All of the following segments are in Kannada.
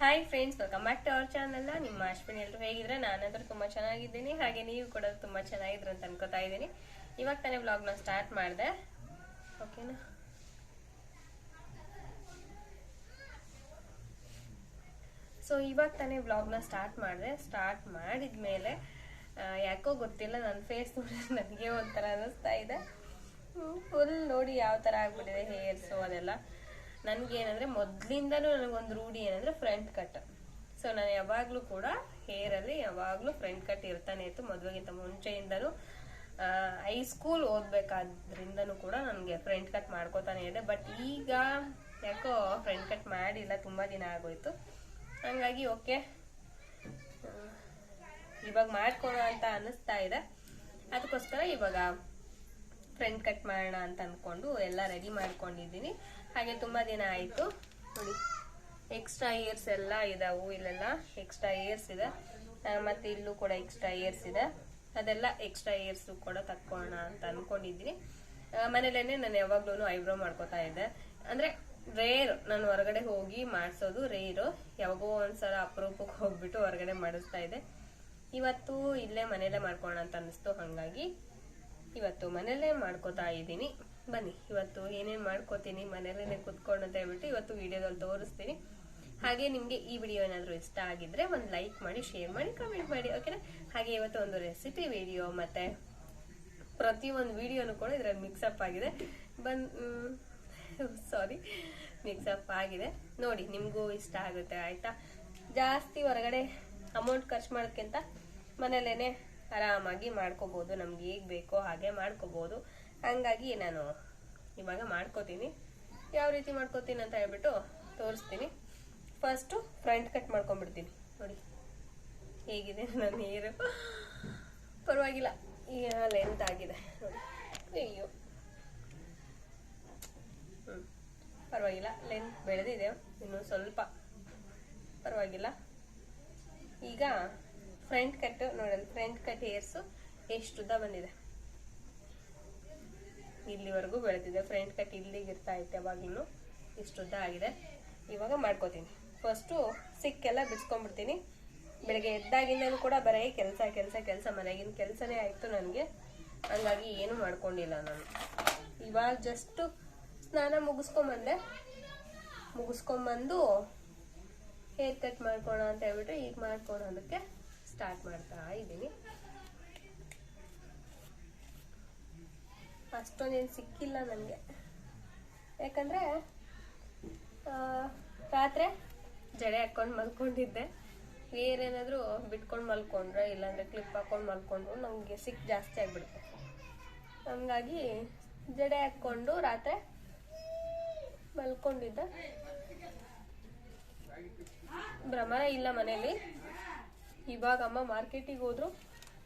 Hi friends welcome back to our channel ನಿಮ್ಮ ಅಶ್ವಿನಿ ಎಲ್ಲರೂ ಹೇಗಿದ್ರೆ ನಾನಂದ್ರೆ ತುಂಬ ಚೆನ್ನಾಗಿದ್ದೀನಿ. ಹಾಗೆ ನೀವು ಕೂಡ ತುಂಬ ಚೆನ್ನಾಗಿದ್ರು ಅಂತ ಅನ್ಕೋತಾ ಇದ್ದೀನಿ. ಇವಾಗ ತಾನೇ ವ್ಲಾಗ್ನ ಸ್ಟಾರ್ಟ್ ಮಾಡಿದೆ. ಓಕೆನಾ ಸೊ ಇವಾಗ ತಾನೇ ವ್ಲಾಗ್ನ ಸ್ಟಾರ್ಟ್ ಮಾಡಿದೆ. ಸ್ಟಾರ್ಟ್ ಮಾಡಿದ್ಮೇಲೆ ಯಾಕೋ ಗೊತ್ತಿಲ್ಲ ನನ್ನ ಫೇಸ್ ನೋಡಿದ್ರೆ ನನಗೆ ಒಂಥರ ಅನ್ನಿಸ್ತಾ ಇದೆ. ಫುಲ್ ನೋಡಿ ಯಾವ ಥರ ಆಗ್ಬಿಟ್ಟಿದೆ ಹೇರ್ಸು ಅದೆಲ್ಲ. ನನಗೇನಂದರೆ ಮೊದಲಿಂದನೂ ನನಗೊಂದು ರೂಢಿ ಏನಂದರೆ ಫ್ರಂಟ್ ಕಟ್ ಸೊ ನಾನು ಯಾವಾಗಲೂ ಕೂಡ ಹೇರಲ್ಲಿ ಯಾವಾಗಲೂ ಫ್ರಂಟ್ ಕಟ್ ಇರ್ತಾನೆ ಇತ್ತು. ಮದುವೆಗಿಂತ ಮುಂಚೆಯಿಂದನೂ ಹೈಸ್ಕೂಲ್ ಓದಬೇಕಾದ್ರಿಂದನೂ ಕೂಡ ನನಗೆ ಫ್ರಂಟ್ ಕಟ್ ಮಾಡ್ಕೋತಾನೆ ಇದೆ ಬಟ್ ಈಗ ಯಾಕೋ ಫ್ರಂಟ್ ಕಟ್ ಮಾಡಿಲ್ಲ, ತುಂಬ ದಿನ ಆಗೋಯ್ತು. ಹಂಗಾಗಿ ಓಕೆ ಇವಾಗ ಮಾಡ್ಕೊಳೋ ಅಂತ ಅನ್ನಿಸ್ತಾ ಇದೆ. ಅದಕ್ಕೋಸ್ಕರ ಇವಾಗ ಫ್ರಂಟ್ ಕಟ್ ಮಾಡೋಣ ಅಂತ ಅಂದ್ಕೊಂಡು ಎಲ್ಲ ರೆಡಿ ಮಾಡ್ಕೊಂಡಿದ್ದೀನಿ. ಹಾಗೆ ತುಂಬ ದಿನ ಆಯಿತು. ನೋಡಿ ಎಕ್ಸ್ಟ್ರಾ ಇಯರ್ಸ್ ಎಲ್ಲ ಇದಾವು ಇಲ್ಲೆಲ್ಲ. ಎಕ್ಸ್ಟ್ರಾ ಇಯರ್ಸ್ ಇದೆ. ಮತ್ತು ಇಲ್ಲೂ ಕೂಡ ಎಕ್ಸ್ಟ್ರಾ ಇಯರ್ಸ್ ಇದೆ. ಅದೆಲ್ಲ ಎಕ್ಸ್ಟ್ರಾ ಇಯರ್ಸ್ ಕೂಡ ತಕ್ಕೋಣ ಅಂತ ಅನ್ಕೊಂಡಿದ್ದೀನಿ. ಆ, ಮನೇಲೇನೆ ನಾನು ಯಾವಾಗ್ಲೂ ಐಬ್ರೋ ಮಾಡ್ಕೋತಾ ಇದ್ದೆ. ಅಂದ್ರೆ ರೇರ್ ನಾನು ಹೊರಗಡೆ ಹೋಗಿ ಮಾಡಿಸೋದು ರೇರು ಯಾವಾಗೋ ಒಂದ್ಸಲ ಅಪರೂಪಕ್ಕೆ ಹೋಗ್ಬಿಟ್ಟು ಹೊರಗಡೆ ಮಾಡಿಸ್ತಾ ಇದ್ದೆ. ಇವತ್ತು ಇಲ್ಲೇ ಮನೇಲೇ ಮಾಡ್ಕೋಣ ಅಂತ ಅನ್ನಿಸ್ತು. ಹಾಗಾಗಿ ಇವತ್ತು ಮನೇಲೇ ಮಾಡ್ಕೋತಾ ಇದ್ದೀನಿ. ಬನ್ನಿ, ಇವತ್ತು ಏನೇನು ಮಾಡ್ಕೋತೀನಿ ಮನೇಲೇ ಕುತ್ಕೊಂಡು ಅಂತ ಹೇಳ್ಬಿಟ್ಟು ಇವತ್ತು ವಿಡಿಯೋದಲ್ಲಿ ತೋರಿಸ್ತೀನಿ. ಹಾಗೆ ನಿಮಗೆ ಈ ವಿಡಿಯೋ ಏನಾದರೂ ಇಷ್ಟ ಆಗಿದ್ರೆ ಒಂದು ಲೈಕ್ ಮಾಡಿ, ಶೇರ್ ಮಾಡಿ ಕಮೆಂಟ್ ಮಾಡಿ ಓಕೆನಾ ಹಾಗೆ ಇವತ್ತು ಒಂದು ರೆಸಿಪಿ ವಿಡಿಯೋ ಮತ್ತೆ ಪ್ರತಿಯೊಂದು ವಿಡಿಯೋನು ಕೂಡ ಇದರಲ್ಲಿ ಮಿಕ್ಸಪ್ ಆಗಿದೆ. ಬನ್ ಸಾರಿ ಮಿಕ್ಸಪ್ ಆಗಿದೆ. ನೋಡಿ, ನಿಮಗೂ ಇಷ್ಟ ಆಗುತ್ತೆ, ಆಯಿತಾ? ಜಾಸ್ತಿ ಹೊರಗಡೆ ಅಮೌಂಟ್ ಖರ್ಚು ಮಾಡೋದಕ್ಕಿಂತ ಮನೇಲೇನೆ ಆರಾಮಾಗಿ ಮಾಡ್ಕೋಬೋದು, ನಮ್ಗೆ ಹೇಗೆ ಬೇಕೋ ಹಾಗೆ ಮಾಡ್ಕೋಬೋದು. ಹಂಗಾಗಿ ನಾನು ಇವಾಗ ಮಾಡ್ಕೋತೀನಿ. ಯಾವ ರೀತಿ ಮಾಡ್ಕೋತೀನಿ ಅಂತ ಹೇಳ್ಬಿಟ್ಟು ತೋರಿಸ್ತೀನಿ. ಫಸ್ಟು ಫ್ರಂಟ್ ಕಟ್ ಮಾಡ್ಕೊಂಡ್ಬಿಡ್ತೀನಿ. ನೋಡಿ, ಹೇಗಿದೆ ನನ್ನ ನೀರು ಪರವಾಗಿಲ್ಲ ಈಗ ಲೆಂತ್ ಆಗಿದೆ. ನೋಡಿ, ಅಯ್ಯೋ. ಪರವಾಗಿಲ್ಲ ಲೆಂತ್ ಬೆಳೆದಿದೆ. ಇನ್ನು ಸ್ವಲ್ಪ ಪರವಾಗಿಲ್ಲ. ಈಗ ಫ್ರಂಟ್ ಕಟ್ ನೋಡಲ್ಲ ಫ್ರಂಟ್ ಕಟ್ ಹೇರ್ಸು ಎಷ್ಟು ಉದ್ದ ಬಂದಿದೆ? ಇಲ್ಲಿವರೆಗೂ ಬೆಳೆದಿದೆ. ಫ್ರಂಟ್ ಕಟ್ ಇಲ್ಲಿಗೆ ಇರ್ತಾ ಐತೆ ಯಾವಾಗ್ಲೂ ಇಷ್ಟು ಉದ್ದ ಆಗಿದೆ. ಇವಾಗ ಮಾಡ್ಕೋತೀನಿ. ಫಸ್ಟು ಸಿಕ್ಕೆಲ್ಲ ಬಿಡ್ಸ್ಕೊಂಡ್ಬಿಡ್ತೀನಿ. ಬೆಳಗ್ಗೆ ಎದ್ದಾಗಿಂದನೂ ಕೂಡ ಬರೀ ಕೆಲಸ ಕೆಲಸ ಕೆಲಸ, ಮನೆಗಿನ ಕೆಲಸನೇ ಆಯಿತು ನನಗೆ. ಹಂಗಾಗಿ ಏನು ಮಾಡ್ಕೊಂಡಿಲ್ಲ ನಾನು. ಇವಾಗ ಜಸ್ಟು ಸ್ನಾನ ಮುಗಿಸ್ಕೊಂಬಂದೆ. ಮುಗಿಸ್ಕೊಂಬಂದು ಹೇರ್ ಕಟ್ ಮಾಡ್ಕೋಣ ಅಂತ ಹೇಳ್ಬಿಟ್ಟು ಈಗ ಮಾಡ್ಕೊಳೋದಕ್ಕೆ ಸ್ಟಾರ್ಟ್ ಮಾಡ್ತಾ ಇದ್ದೀನಿ. ಅಷ್ಟೊಂದೇನು ಸಿಕ್ಕಿಲ್ಲ ನನಗೆ. ಯಾಕಂದರೆ ರಾತ್ರಿ ಜಡೆ ಹಾಕ್ಕೊಂಡು ಮಲ್ಕೊಂಡಿದ್ದೆ. ಏನೇನಾದರೂ ಬಿಟ್ಕೊಂಡು ಮಲ್ಕೊಂಡ್ರೆ, ಇಲ್ಲಾಂದರೆ ಕ್ಲಿಪ್ ಹಾಕ್ಕೊಂಡು ಮಲ್ಕೊಂಡ್ರು ನಮಗೆ ಸಿಕ್ ಜಾಸ್ತಿ ಆಗಿಬಿಡುತ್ತೆ ಹಂಗಾಗಿ ಜಡೆ ಹಾಕ್ಕೊಂಡು ರಾತ್ರಿ ಮಲ್ಕೊಂಡಿದ್ದೆ. ಭ್ರಮರ ಇಲ್ಲ ಮನೇಲಿ ಇವಾಗ ಅಮ್ಮ ಮಾರ್ಕೆಟಿಗೆ ಹೋದ್ರು.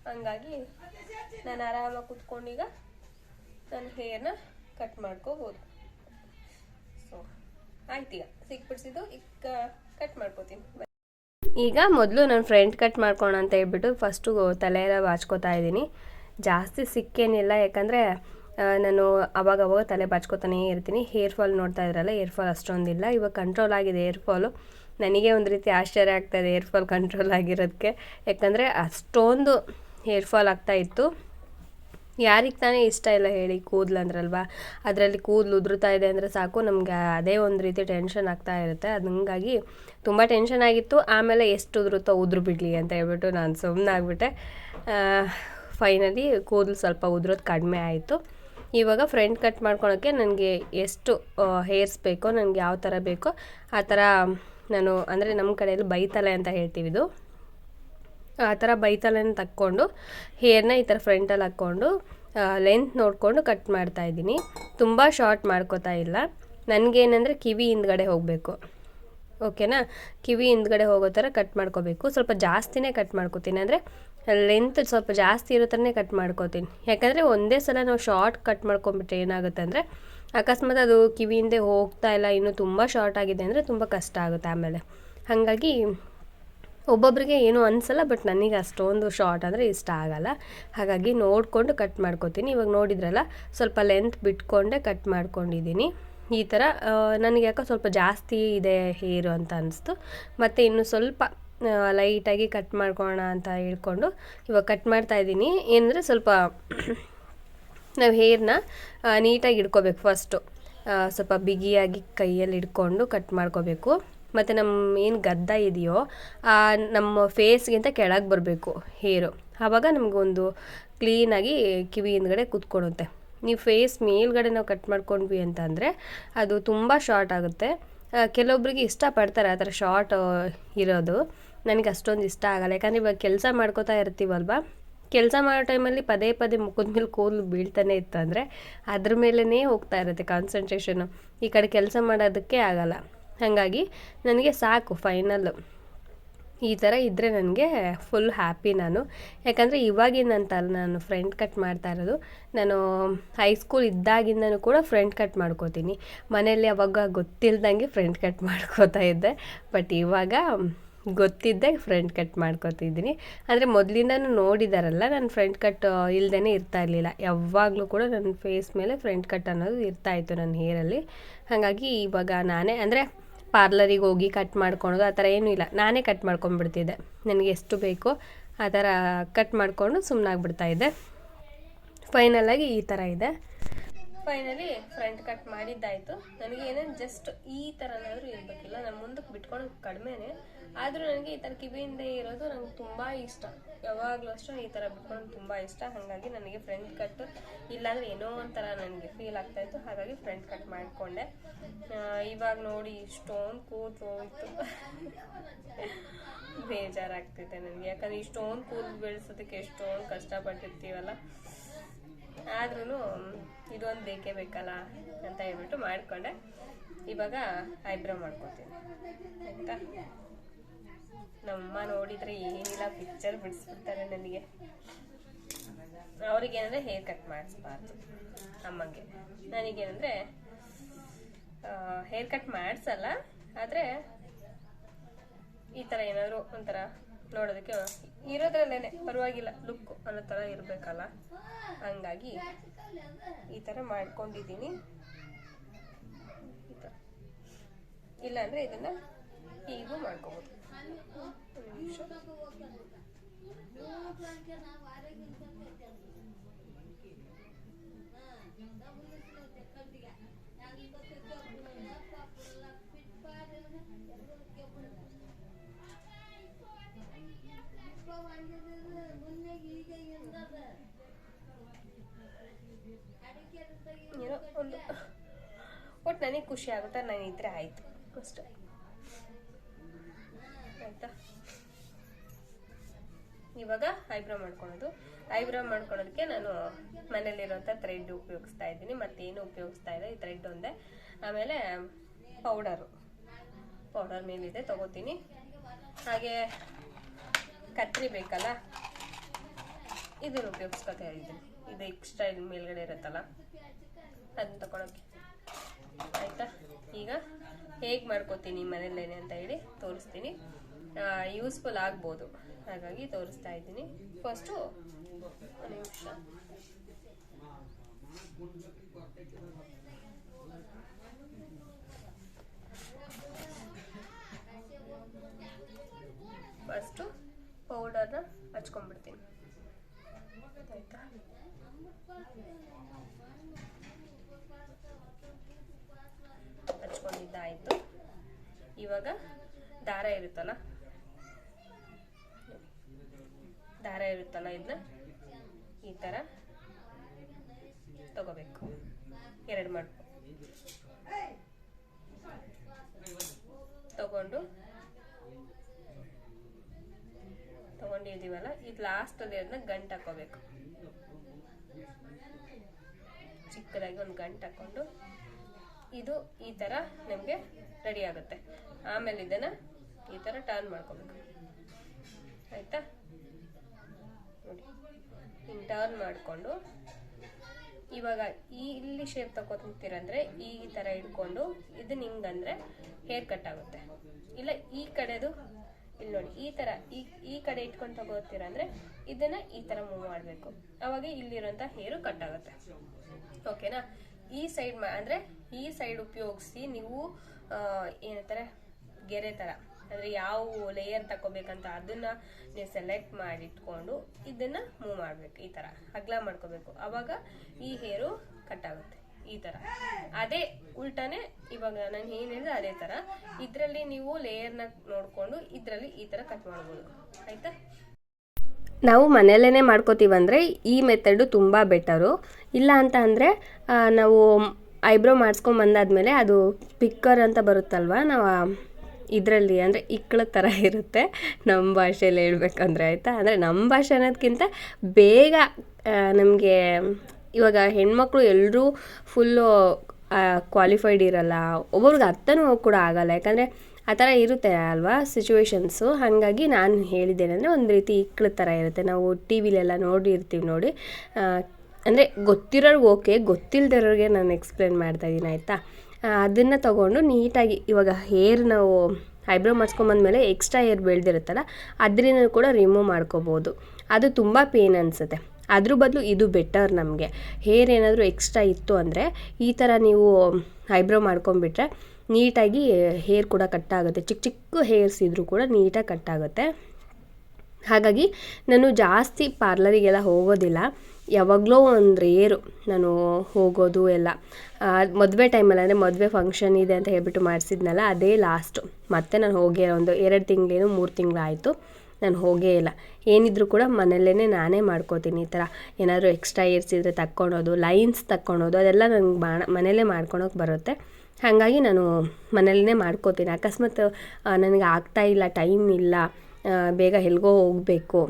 ಹಂಗಾಗಿ ನಾನು ಆರಾಮಾಗಿ ಕುತ್ಕೊಂಡೀಗ ನನ್ನ ಹೇರ್ನ ಕಟ್ ಮಾಡ್ಕೋಬೋದು. ಸೊ ಆಯ್ತೀಗ ಸಿಕ್ಬಿಡ್ಸಿದ್ದು ಈಗ ಕಟ್ ಮಾಡ್ಕೋತೀನಿ. ಈಗ ಮೊದಲು ನಾನು ಫ್ರಂಟ್ ಕಟ್ ಮಾಡ್ಕೋಣ ಅಂತ ಹೇಳ್ಬಿಟ್ಟು ಫಸ್ಟು ತಲೆಯೆಲ್ಲ ಬಾಚ್ಕೋತಾ ಇದ್ದೀನಿ. ಜಾಸ್ತಿ ಸಿಕ್ಕೇನಿಲ್ಲ, ಯಾಕಂದರೆ ನಾನು ಅವಾಗ ಅವಾಗ ತಲೆ ಬಾಚ್ಕೋತಾನೇ ಇರ್ತೀನಿ. ಹೇರ್ ಫಾಲ್ ನೋಡ್ತಾ ಇದ್ರಲ್ಲ ಹೇರ್ ಫಾಲ್ ಅಷ್ಟೊಂದಿಲ್ಲ. ಇವಾಗ ಕಂಟ್ರೋಲ್ ಆಗಿದೆ ಹೇರ್ ಫಾಲು ನನಗೆ ಒಂದು ರೀತಿ ಆಶ್ಚರ್ಯ ಆಗ್ತಾಯಿದೆ ಹೇರ್ ಫಾಲ್ ಕಂಟ್ರೋಲ್ ಆಗಿರೋದಕ್ಕೆ ಯಾಕಂದರೆ ಅಷ್ಟೊಂದು ಹೇರ್ ಫಾಲ್ ಆಗ್ತಾ ಇತ್ತು. ಯಾರಿಗೆ ತಾನೇ ಇಷ್ಟ ಇಲ್ಲ ಹೇಳಿ ಕೂದಲು ಅಂದ್ರಲ್ವಾ? ಅದರಲ್ಲಿ ಕೂದಲು ಉದುರುತ್ತಾ ಇದೆ ಅಂದರೆ ಸಾಕು, ನಮಗೆ ಅದೇ ಒಂದು ರೀತಿ ಟೆನ್ಷನ್ ಆಗ್ತಾ ಇರುತ್ತೆ. ಅದು ಹಂಗಾಗಿ ತುಂಬ ಟೆನ್ಷನ್ ಆಗಿತ್ತು. ಆಮೇಲೆ ಎಷ್ಟು ಉದುರುತ್ತೋ ಉದುರು ಬಿಡಲಿ ಅಂತ ಹೇಳ್ಬಿಟ್ಟು ನಾನು ಸುಮ್ಮನೆ ಆಗಿಬಿಟ್ಟೆ. ಫೈನಲಿ ಕೂದಲು ಸ್ವಲ್ಪ ಉದುರೋದು ಕಡಿಮೆ ಆಯಿತು. ಇವಾಗ ಫ್ರಂಟ್ ಕಟ್ ಮಾಡ್ಕೊಳೋಕ್ಕೆ ನನಗೆ ಎಷ್ಟು ಹೇರ್ಸ್ ಬೇಕೋ, ನನಗೆ ಯಾವ ಥರ ಬೇಕೋ ಆ ಥರ ನಾನು ಅಂದರೆ ನಮ್ಮ ಕಡೆಯಲ್ಲಿ ಬೈತಲೆ ಅಂತ ಹೇಳ್ತೀವಿ ಇದು. ಆ ಥರ ಬೈತಲನ್ನು ತಕ್ಕೊಂಡು, ಹೇರ್ನ ಈ ಥರ ಫ್ರಂಟಲ್ಲಿ ಹಾಕ್ಕೊಂಡು ಲೆಂತ್ ನೋಡಿಕೊಂಡು ಕಟ್ ಮಾಡ್ತಾ ಇದ್ದೀನಿ. ತುಂಬ ಶಾರ್ಟ್ ಮಾಡ್ಕೋತಾ ಇಲ್ಲ. ನನಗೇನೆಂದರೆ ಕಿವಿ ಹಿಂದ್ಗಡೆ ಹೋಗಬೇಕು. ಓಕೆನಾ ಕಿವಿ ಹಿಂದ್ಗಡೆ ಹೋಗೋ ಥರ ಕಟ್ ಮಾಡ್ಕೋಬೇಕು. ಸ್ವಲ್ಪ ಜಾಸ್ತಿನೇ ಕಟ್ ಮಾಡ್ಕೋತೀನಿ. ಅಂದರೆ ಲೆಂತ್ ಸ್ವಲ್ಪ ಜಾಸ್ತಿ ಇರೋ ಥರನೇ ಕಟ್ ಮಾಡ್ಕೋತೀನಿ. ಯಾಕಂದರೆ ಒಂದೇ ಸಲ ನಾವು ಶಾರ್ಟ್ ಕಟ್ ಮಾಡ್ಕೊಂಬಿಟ್ರೆ ಏನಾಗುತ್ತೆ ಅಂದರೆ, ಅಕಸ್ಮಾತ್ ಅದು ಕಿವಿ ಹಿಂದೆ ಹೋಗ್ತಾ ಇಲ್ಲ, ಇನ್ನೂ ತುಂಬ ಶಾರ್ಟ್ ಆಗಿದೆ ಅಂದರೆ ತುಂಬ ಕಷ್ಟ ಆಗುತ್ತೆ ಆಮೇಲೆ. ಹಾಗಾಗಿ ಒಬ್ಬೊಬ್ಬರಿಗೆ ಏನೂ ಅನ್ಸಲ್ಲ, ಬಟ್ ನನಗೆ ಅಷ್ಟೊಂದು ಶಾರ್ಟ್ ಅಂದರೆ ಇಷ್ಟ ಆಗಲ್ಲ. ಹಾಗಾಗಿ ನೋಡಿಕೊಂಡು ಕಟ್ ಮಾಡ್ಕೊತೀನಿ. ಇವಾಗ ನೋಡಿದ್ರಲ್ಲ, ಸ್ವಲ್ಪ ಲೆಂತ್ ಬಿಟ್ಕೊಂಡೆ ಕಟ್ ಮಾಡ್ಕೊಂಡಿದ್ದೀನಿ. ಈ ಥರ ನನಗೆ ಯಾಕೋ ಸ್ವಲ್ಪ ಜಾಸ್ತಿ ಇದೆ ಹೇರು ಅಂತ ಅನಿಸ್ತು. ಮತ್ತು ಇನ್ನು ಸ್ವಲ್ಪ ಲೈಟಾಗಿ ಕಟ್ ಮಾಡ್ಕೋಣ ಅಂತ ಹೇಳ್ಕೊಂಡು ಇವಾಗ ಕಟ್ ಮಾಡ್ತಾ ಇದ್ದೀನಿ. ಏನಂದರೆ ಸ್ವಲ್ಪ ನಾವು ಹೇರ್ನ ನೀಟಾಗಿ ಇಡ್ಕೋಬೇಕು ಫಸ್ಟು ಸ್ವಲ್ಪ ಬಿಗಿಯಾಗಿ ಕೈಯಲ್ಲಿ ಹಿಡ್ಕೊಂಡು ಕಟ್ ಮಾಡ್ಕೋಬೇಕು. ಮತ್ತು ನಮ್ಮ ಏನು ಗದ್ದ ಇದೆಯೋ ನಮ್ಮ ಫೇಸ್ಗಿಂತ ಕೆಳಗೆ ಬರಬೇಕು ಹೇರು ಆವಾಗ ನಮಗೊಂದು ಕ್ಲೀನಾಗಿ ಕಿವಿ ಹಿಂದ್ಗಡೆ ಕೂತ್ಕೊಳುತ್ತೆ ನೀವು ಫೇಸ್ ಮೇಲ್ಗಡೆ ನಾವು ಕಟ್ ಮಾಡ್ಕೊಂಡ್ವಿ ಅಂತಂದರೆ ಅದು ತುಂಬ ಶಾರ್ಟ್ ಆಗುತ್ತೆ. ಕೆಲವೊಬ್ಬರಿಗೆ ಇಷ್ಟಪಡ್ತಾರೆ ಆ ಥರ ಶಾರ್ಟ್ ಇರೋದು. ನನಗೆ ಅಷ್ಟೊಂದು ಇಷ್ಟ ಆಗಲ್ಲ. ಯಾಕಂದರೆ ಇವಾಗ ಕೆಲಸ ಮಾಡ್ಕೋತಾ ಇರ್ತೀವಲ್ವ? ಕೆಲಸ ಮಾಡೋ ಟೈಮಲ್ಲಿ ಪದೇ ಪದೇ ಮುಖದ ಮೇಲೆ ಕೂದಲು ಬೀಳ್ತಾನೆ ಇತ್ತಂದರೆ ಅದ್ರ ಮೇಲೇ ಹೋಗ್ತಾ ಇರುತ್ತೆ ಕಾನ್ಸಂಟ್ರೇಷನು ಈ ಕಡೆ ಕೆಲಸ ಮಾಡೋದಕ್ಕೆ ಆಗಲ್ಲ. ಹಾಗಾಗಿ ನನಗೆ ಸಾಕು ಫೈನಲ್. ಈ ಥರ ಇದ್ದರೆ ನನಗೆ ಫುಲ್ ಹ್ಯಾಪಿ ನಾನು. ಯಾಕಂದರೆ ಇವಾಗಿನಂತಲ್ಲ ನಾನು ಫ್ರೆಂಡ್ ಕಟ್ ಮಾಡ್ತಾ ಇರೋದು. ನಾನು ಹೈಸ್ಕೂಲ್ ಇದ್ದಾಗಿಂದನೂ ಕೂಡ ಫ್ರೆಂಡ್ ಕಟ್ ಮಾಡ್ಕೋತೀನಿ. ಮನೆಯಲ್ಲಿ ಅವಾಗ ಗೊತ್ತಿಲ್ದಂಗೆ ಫ್ರೆಂಡ್ ಕಟ್ ಮಾಡ್ಕೋತಾ ಇದ್ದೆ. ಬಟ್ ಇವಾಗ ಗೊತ್ತಿದ್ದೆ ಫ್ರಂಟ್ ಕಟ್ ಮಾಡ್ಕೋತಿದ್ದೀನಿ. ಅಂದರೆ ಮೊದಲಿಂದನೂ ನೋಡಿದಾರಲ್ಲ, ನಾನು ಫ್ರೆಂಡ್ ಕಟ್ ಇಲ್ದೇ ಇರ್ತಾ ಇರಲಿಲ್ಲ. ಯಾವಾಗಲೂ ಕೂಡ ನನ್ನ ಫೇಸ್ ಮೇಲೆ ಫ್ರಂಟ್ ಕಟ್ ಅನ್ನೋದು ಇರ್ತಾ ಇತ್ತು ನನ್ನ ಹೇರಲ್ಲಿ ಹಾಗಾಗಿ ಇವಾಗ ನಾನೇ, ಅಂದರೆ ಪಾರ್ಲರಿಗೆ ಹೋಗಿ ಕಟ್ ಮಾಡ್ಕೊಳೋದು ಆ ಥರ ಏನೂ ಇಲ್ಲ. ನಾನೇ ಕಟ್ ಮಾಡ್ಕೊಂಡ್ಬಿಡ್ತಿದ್ದೆ. ನನಗೆ ಎಷ್ಟು ಬೇಕೋ ಆ ಥರ ಕಟ್ ಮಾಡಿಕೊಂಡು ಸುಮ್ಮನಾಗ್ಬಿಡ್ತಾ ಇದ್ದೆ. ಫೈನಲಾಗಿ ಈ ಥರ ಇದೆ. ಫೈನಲಿ ಫ್ರಂಟ್ ಕಟ್ ಮಾಡಿದ್ದಾಯ್ತು. ನನಗೆ ಏನೇನು ಜಸ್ಟ್ ಈ ಥರನಾದರೂ ಇರಬೇಕಿಲ್ಲ. ನಾನು ಮುಂದಕ್ಕೆ ಬಿಟ್ಕೊಂಡು ಕಡಿಮೆನೇ. ಆದರೂ ನನಗೆ ಈ ಥರ ಕಿವಿಯಿಂದ ಇರೋದು ನಂಗೆ ತುಂಬ ಇಷ್ಟ. ಯಾವಾಗಲೂ ಅಷ್ಟೇ ಈ ಥರ ಬಿಟ್ಕೊಂಡು ತುಂಬ ಇಷ್ಟ. ಹಾಗಾಗಿ ನನಗೆ ಫ್ರಂಟ್ ಕಟ್ ಇಲ್ಲಾಂದರೆ ಏನೋ ಒಂಥರ ನನಗೆ ಫೀಲ್ ಆಗ್ತಾಯಿತ್ತು ಹಾಗಾಗಿ ಫ್ರಂಟ್ ಕಟ್ ಮಾಡಿಕೊಂಡೆ. ಇವಾಗ ನೋಡಿ ಇಷ್ಟೊಂದು ಕೂತು ಹೋಯ್ತು. ಬೇಜಾರಾಗ್ತಿದೆ ನನಗೆ. ಯಾಕಂದರೆ ಇಷ್ಟೊಂದು ಕೂದಲು ಬೆಳೆಸೋದಕ್ಕೆ ಎಷ್ಟೊಂದು ಕಷ್ಟಪಟ್ಟಿರ್ತೀವಲ್ಲ. ಆದ್ರೂ ಇದೊಂದು ಬೇಕೇ ಬೇಕಲ್ಲ ಅಂತ ಹೇಳ್ಬಿಟ್ಟು ಮಾಡಿಕೊಂಡೆ. ಇವಾಗ ಐಬ್ರೋ ಮಾಡ್ಕೊತೀನಿ. ಆಯ್ತಾ? ನಮ್ಮಮ್ಮ ನೋಡಿದ್ರೆ ಏನಿಲ್ಲ ಪಿಕ್ಚರ್ ಬಿಡಿಸ್ಬಿಡ್ತಾರೆ ನನಗೆ. ಅವ್ರಿಗೇನಂದ್ರೆ ಹೇರ್ ಕಟ್ ಮಾಡಿಸ್ಬಾರ್ದು ಅಮ್ಮಂಗೆ. ನನಗೇನಂದ್ರೆ ಹೇರ್ ಕಟ್ ಮಾಡಿಸಲ್ಲ, ಆದರೆ ಈ ಥರ ಏನಾದರೂ ಒಂಥರ ನೋಡೋದಕ್ಕೆ ಇರೋದ್ರಲ್ಲೇನೆ ಪರವಾಗಿಲ್ಲ ಲುಕ್ ಅನ್ನೋ ಥರ ಇರಬೇಕಲ್ಲ? ಹಂಗಾಗಿ ಈ ಥರ ಮಾಡ್ಕೊಂಡಿದ್ದೀನಿ. ಇಲ್ಲಾಂದರೆ ಇದನ್ನು ಹೀಗೂ ಮಾಡ್ಕೋಬೋದು. ಏನೋ ಒಂದು ಒಟ್ಟು ನನಗೆ ಖುಷಿ ಆಗುತ್ತೆ, ನಾನು ಇದ್ರೆ ಆಯ್ತು ಅಷ್ಟೇ. ಆಯ್ತಾ? ಇವಾಗ ಐಬ್ರೋ ಮಾಡ್ಕೊಳೋದು ಐಬ್ರೋ ಮಾಡ್ಕೊಳೋದಕ್ಕೆ ನಾನು ಮನೇಲಿರೋಂಥ ಥ್ರೆಡ್ ಉಪಯೋಗಿಸ್ತಾ ಇದ್ದೀನಿ, ಮತ್ತೇನು ಉಪಯೋಗಿಸ್ತಾ ಇದೆ ಈ ಥ್ರೆಡ್ ಒಂದೇ. ಆಮೇಲೆ ಪೌಡರು ಪೌಡರ್ ಮೇಲಿದೆ, ತಗೋತೀನಿ. ಹಾಗೆ ಕತ್ರಿ ಬೇಕಲ್ಲ? ಇದನ್ನು ಉಪಯೋಗಿಸ್ಕೊತಾ ಇದ್ದೀನಿ. ಇದು ಎಕ್ಸ್ಟ್ರಾ ಇದು ಮೇಲ್ಗಡೆ ಇರುತ್ತಲ್ಲ? ಅದನ್ನ ತಗೊಳಕ್ಕೆ. ಆಯಿತಾ? ಈಗ ಹೇಗೆ ಮಾಡ್ಕೋತೀನಿ ಮನೆಯಲ್ಲೇನೆ ಅಂತ ಹೇಳಿ ತೋರಿಸ್ತೀನಿ. ಯೂಸ್ಫುಲ್ ಆಗ್ಬೋದು. ಹಾಗಾಗಿ ತೋರಿಸ್ತಾ ಇದ್ದೀನಿ. ಫಸ್ಟು ನಿಮಿಷ ಫಸ್ಟು ಪೌಡರ್ನ ಹಚ್ಕೊಂಡ್ಬಿಡ್ತೀನಿ ಆಯಿತಾ ಹಚ್ಕೊಂಡಿದ್ದಾಯಿತು ಇವಾಗ ದಾರ ಇರುತ್ತಲ್ಲ? ದಾರ ಇರುತ್ತಲ್ಲ ಇದನ್ನ ಈ ಥರ ತಗೋಬೇಕು. ಎರಡು ಮಾಡ್ಕೊ ತಗೊಂಡು ತಗೊಂಡಿದ್ದೀವಲ್ಲ? ಇದು ಲಾಸ್ಟ್ ಅದನ್ನ ಗಂಟು ಹಾಕೋಬೇಕು. ಚಿಕ್ಕದಾಗಿ ಒಂದು ಗಂಟು ಹಾಕೊಂಡು ಇದು ಈ ಥರ ನಮಗೆ ರೆಡಿ ಆಗುತ್ತೆ. ಆಮೇಲೆ ಇದನ್ನು ಈ ಥರ ಟರ್ನ್ ಮಾಡ್ಕೋಬೇಕು. ಆಯಿತಾ? ನೋಡಿ ಹಿಂಗೆ ಟರ್ನ್ ಮಾಡಿಕೊಂಡು ಇವಾಗ ಈ ಇಲ್ಲಿ ಶೇಪ್ ತಗೋತೀರಂದ್ರೆ ಈ ಥರ ಇಟ್ಕೊಂಡು ಇದನ್ನ ಹಿಂಗಂದ್ರೆ ಹೇರ್ ಕಟ್ ಆಗುತ್ತೆ. ಇಲ್ಲ, ಈ ಕಡೆದು, ಇಲ್ಲಿ ನೋಡಿ, ಈ ಥರ ಈ ಈ ಕಡೆ ಇಟ್ಕೊಂಡು ತಗೋತೀರಂದ್ರೆ ಇದನ್ನ ಈ ಥರ ಮೂವ್ ಮಾಡಬೇಕು. ಅವಾಗ ಇಲ್ಲಿರೋಂಥ ಹೇರು ಕಟ್ ಆಗುತ್ತೆ. ಓಕೆನಾ ಈ ಸೈಡ್ ಅಂದರೆ ಈ ಸೈಡ್ ಉಪಯೋಗಿಸಿ ನೀವು ಏನಂತಾರೆ, ಗೆರೆ ಥರ ಅಂದರೆ ಯಾವ ಲೇಯರ್ ತಗೋಬೇಕಂತ ಅದನ್ನ ನೀವು ಸೆಲೆಕ್ಟ್ ಮಾಡಿಟ್ಕೊಂಡು ಇದನ್ನ ಮೂವ್ ಮಾಡಬೇಕು, ಈ ಥರ ಅಗ್ಲ ಮಾಡ್ಕೋಬೇಕು. ಅವಾಗ ಈ ಹೇರು ಕಟ್ ಆಗುತ್ತೆ, ಈ ಥರ ಅದೇ ಉಲ್ಟಾನೆ ಇವಾಗ ನಾನು ಏನು ಹೇಳಿದೆ ಅದೇ ಥರ ಇದರಲ್ಲಿ ನೀವು ಲೇಯರ್ನ ನೋಡಿಕೊಂಡು ಇದರಲ್ಲಿ ಈ ಥರ ಕಟ್ ಮಾಡ್ಬೋದು. ಆಯಿತಾ? ನಾವು ಮನೆಯಲ್ಲೇ ಮಾಡ್ಕೋತೀವಂದರೆ ಈ ಮೆಥಡು ತುಂಬ ಬೆಟರು ಇಲ್ಲ ಅಂತ ಅಂದರೆ ನಾವು ಐಬ್ರೋ ಮಾಡಿಸ್ಕೊಂಬಂದಾದ್ಮೇಲೆ ಅದು ಪಿಕ್ಕರ್ ಅಂತ ಬರುತ್ತಲ್ವ, ನಾವು ಇದರಲ್ಲಿ ಅಂದರೆ ಇಕ್ಕಳ ಥರ ಇರುತ್ತೆ. ನಮ್ಮ ಭಾಷೆಯಲ್ಲಿ ಹೇಳ್ಬೇಕಂದ್ರೆ ಆಯಿತಾ? ಅಂದರೆ ನಮ್ಮ ಭಾಷೆ ಅನ್ನೋದಕ್ಕಿಂತ ಬೇಗ ನಮಗೆ ಇವಾಗ ಹೆಣ್ಮಕ್ಳು ಎಲ್ಲರೂ ಫುಲ್ಲು ಕ್ವಾಲಿಫೈಡ್ ಇರಲ್ಲ. ಒಬ್ಬೊಬ್ರಿಗೆ ಅರ್ಥನೂ ಕೂಡ ಆಗಲ್ಲ. ಯಾಕಂದರೆ ಆ ಥರ ಇರುತ್ತೆ ಅಲ್ವಾ ಸಿಚುವೇಶನ್ಸು ಹಾಗಾಗಿ ನಾನು ಹೇಳಿದ್ದೇನೆಂದರೆ ಒಂದು ರೀತಿ ಇಕ್ಕಳ ಥರ ಇರುತ್ತೆ. ನಾವು ಟಿ ವಿಲೆಲ್ಲ ನೋಡಿರ್ತೀವಿ ನೋಡಿ. ಅಂದರೆ ಗೊತ್ತಿರೋರ್ಗೆ ಓಕೆ ಗೊತ್ತಿಲ್ಲದಿರೋರಿಗೆ ನಾನು ಎಕ್ಸ್ಪ್ಲೇನ್ ಮಾಡ್ತಾ ಇದ್ದೀನಿ, ಆಯಿತಾ? ಅದನ್ನು ತೊಗೊಂಡು ನೀಟಾಗಿ ಇವಾಗ ಹೇರ್ ನಾವು ಐಬ್ರೋ ಮಾಡಿಸ್ಕೊಂಬಂದ್ಮೇಲೆ ಎಕ್ಸ್ಟ್ರಾ ಹೇರ್ ಬೆಳೆದಿರುತ್ತಲ್ಲ, ಅದರಿಂದ ಕೂಡ ರಿಮೂವ್ ಮಾಡ್ಕೋಬೋದು. ಅದು ತುಂಬ ಪೇನ್ ಅನಿಸುತ್ತೆ. ಅದ್ರ ಬದಲು ಇದು ಬೆಟರ್ ನಮಗೆ. ಹೇರ್ ಏನಾದರೂ ಎಕ್ಸ್ಟ್ರಾ ಇತ್ತು ಅಂದರೆ ಈ ಥರ ನೀವು ಐಬ್ರೋ ಮಾಡ್ಕೊಂಬಿಟ್ರೆ ನೀಟಾಗಿ ಹೇರ್ ಕೂಡ ಕಟ್ಟಾಗುತ್ತೆ ಚಿಕ್ಕ ಚಿಕ್ಕ ಹೇರ್ಸ್ ಇದ್ದರೂ ಕೂಡ ನೀಟಾಗಿ ಕಟ್ಟಾಗುತ್ತೆ ಹಾಗಾಗಿ ನಾನು ಜಾಸ್ತಿ ಪಾರ್ಲರಿಗೆಲ್ಲ ಹೋಗೋದಿಲ್ಲ. ಯಾವಾಗಲೂ ಒಂದು ರೇರು ನಾನು ಹೋಗೋದು ಎಲ್ಲ. ಮದುವೆ ಟೈಮಲ್ಲಿ ಅಂದರೆ ಮದುವೆ ಫಂಕ್ಷನ್ ಇದೆ ಅಂತ ಹೇಳ್ಬಿಟ್ಟು ಮಾಡಿಸಿದ್ನಲ್ಲ, ಅದೇ ಲಾಸ್ಟು ಮತ್ತೆ ನಾನು ಹೋಗೇ ಒಂದು ಎರಡು ತಿಂಗಳೇನು ಮೂರು ತಿಂಗಳಾಯಿತು. ನಾನು ಹೋಗೇ ಇಲ್ಲ. ಏನಿದ್ರು ಕೂಡ ಮನೆಯಲ್ಲೇ ನಾನೇ ಮಾಡ್ಕೋತೀನಿ ಈ ಥರ. ಏನಾದರೂ ಎಕ್ಸ್ಟ್ರಾ ಏರ್ಸ್ ಇದ್ದರೆ ತಕ್ಕೊಳೋದು ಲೈನ್ಸ್ ತಕ್ಕೊಳೋದು, ಅದೆಲ್ಲ ನನಗೆ ಮನೆಯಲ್ಲೇ ಮಾಡ್ಕೊಳೋಕೆ ಬರುತ್ತೆ. ಹಾಗಾಗಿ ನಾನು ಮನೆಯಲ್ಲೇ ಮಾಡ್ಕೋತೀನಿ. ಅಕಸ್ಮಾತ್ ನನಗೆ ಆಗ್ತಾ ಇಲ್ಲ, ಟೈಮ್ ಇಲ್ಲ ಬೇಗ ಎಲ್ಗೋ ಹೋಗಬೇಕು